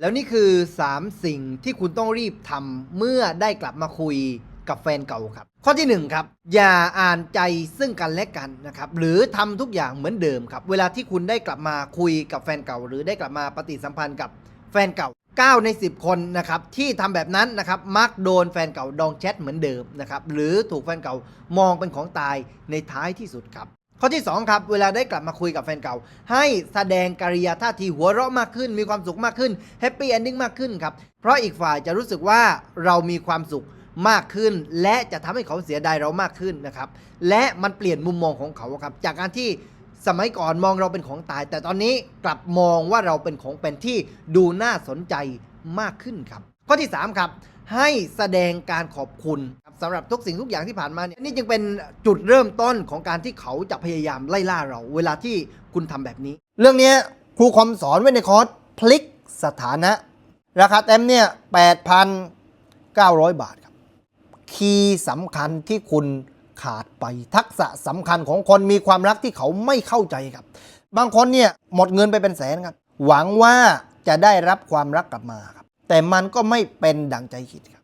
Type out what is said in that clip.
แล้วนี่คือ 3 สิ่งที่คุณต้องรีบทำเมื่อได้กลับมาคุยกับแฟนเก่าครับ ข้อที่ 1 ครับ อย่าอ่านใจซึ่งกันและกันนะครับ หรือทำทุกอย่างเหมือนเดิมครับ เวลาที่คุณได้กลับมาคุยกับแฟนเก่า หรือได้กลับมาปฏิสัมพันธ์กับแฟนเก่า 9 ใน 10 คนนะครับที่ทำแบบนั้นนะครับมักโดนแฟนเก่าดองแชทเหมือนเดิมนะครับหรือถูกแฟนเก่ามองเป็นของตายในท้ายที่สุดครับ ข้อที่ 2 ครับ เวลาได้กลับมาคุยกับแฟนเก่า ให้แสดงกิริยาท่าทีหัวเราะมากขึ้น มีความสุขมากขึ้นแฮปปี้เอนดิ้งมากขึ้นครับ เพราะอีกฝ่ายจะรู้สึกว่าเรามีความสุขมากขึ้น และจะทำให้เขาเสียดายเรามากขึ้นนะครับ และมันเปลี่ยนมุมมองของเขาครับ จากการที่สมัยก่อนมองเราเป็นของตาย แต่ตอนนี้กลับมองว่าเราเป็นของเป็นที่ดูน่าสนใจมากขึ้นครับ ข้อที่ 3 ครับ ให้แสดงการขอบคุณ สำหรับทุกสิ่งทุกอย่างที่ผ่านมาเนี่ยนี่จึงเป็นจุดเริ่มต้นของการที่เขาจะพยายามไล่ล่าเรา เวลาที่คุณทำแบบนี้ เรื่องนี้ครูคอมสอนไว้ในคอร์สพลิกสถานะ ราคาเต็มเนี่ย8,900 บาทครับ คีย์สำคัญที่คุณขาดไปทักษะสำคัญของคนมีความรักที่เขาไม่เข้าใจครับ บางคนเนี่ยหมดเงินไปเป็นแสนครับ หวังว่าจะได้รับความรักกลับมาครับ แต่มันก็ไม่เป็นดังใจคิดครับ